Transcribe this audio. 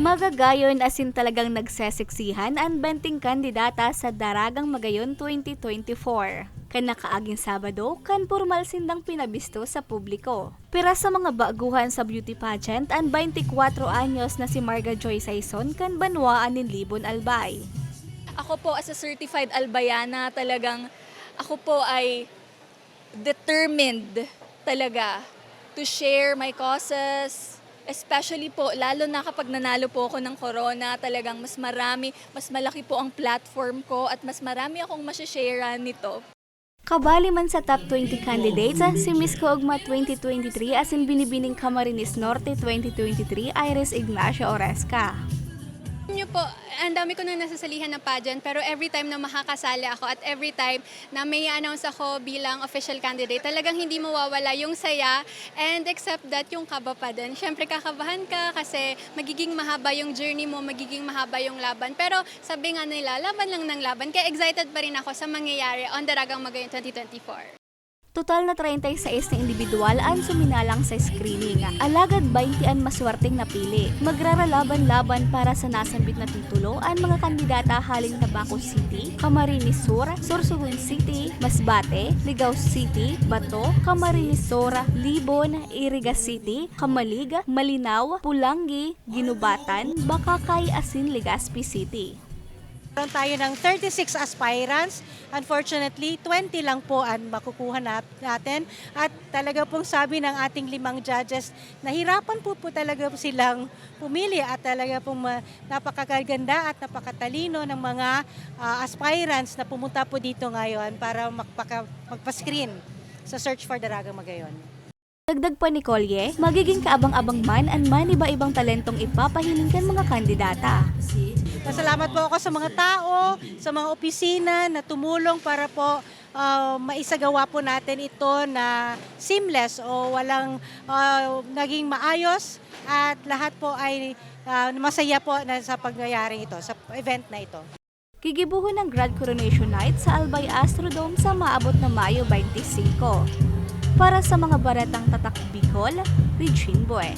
Magagayon asin talagang nagsesiksihan ang benting kandidata sa Daragang Magayon 2024. Kanakaaging Sabado, kan formal sindang pinabisto sa publiko. Pero sa mga baguhan sa beauty pageant, ang 24 anyos na si Marga Joy Saison kan banwaan ni Libon Albay. Ako po as a certified albayana, talagang ako po ay determined talaga to share my causes, especially po, lalo na kapag nanalo po ako ng corona, talagang mas marami, mas malaki po ang platform ko at mas marami akong masashare nito. Kabali man sa top 20 candidates, si Miss Koogma 2023 asin binibining Camarines Norte 2023 Iris Ignacio Oresca. Niyo po, ang dami ko na nasasalihan ng pageant pero every time na makakasali ako at every time na may announce ako bilang official candidate, talagang hindi mawawala yung saya and except that yung kaba pa din. Siyempre kakabahan ka kasi magiging mahaba yung journey mo, magiging mahaba yung laban. Pero sabi nga nila, laban lang ng laban. Kaya excited pa rin ako sa mangyayari on Daragang Magayon 2024. Total na 36 na individual ang suminalang sa screening. Alagad 20 ang maswerteng napili. Magraralaban-laban para sa nasambit na titulo ang mga kandidata haling Tabaco City, Camarines Sur, Sorsogon City, Masbate, Ligao City, Bato, Camarines Sur, Libon, Iriga City, Kamalig, Malinaw, Pulangi, Ginubatan, Bakakay, Asin, Legazpi City. Meron tayo ng 36 aspirants. Unfortunately, 20 lang po ang makukuha nat- natin. At talaga pong sabi ng ating limang judges, nahirapan po po talaga silang pumili at talaga pong napakaganda at napakatalino ng mga ah, aspirants na pumunta po dito ngayon para magpaka- magpa-screen sa Search for Daraga Magayon. Dagdag pa ni Colye, magiging kaabang-abang man ang man iba-ibang talentong ipapahiling kan mga kandidata. Pasalamat po ako sa mga tao, sa mga opisina na tumulong para po ah, maisagawa po natin ito na seamless o walang ah, naging maayos at lahat po ay ah, masaya po na sa pagyayaring ito, sa event na ito. Gigibuhon ng Grand Coronation Night sa Albay Astrodome sa maabot na Mayo 25. Para sa mga baratang tatak Bicol, Regine Boy.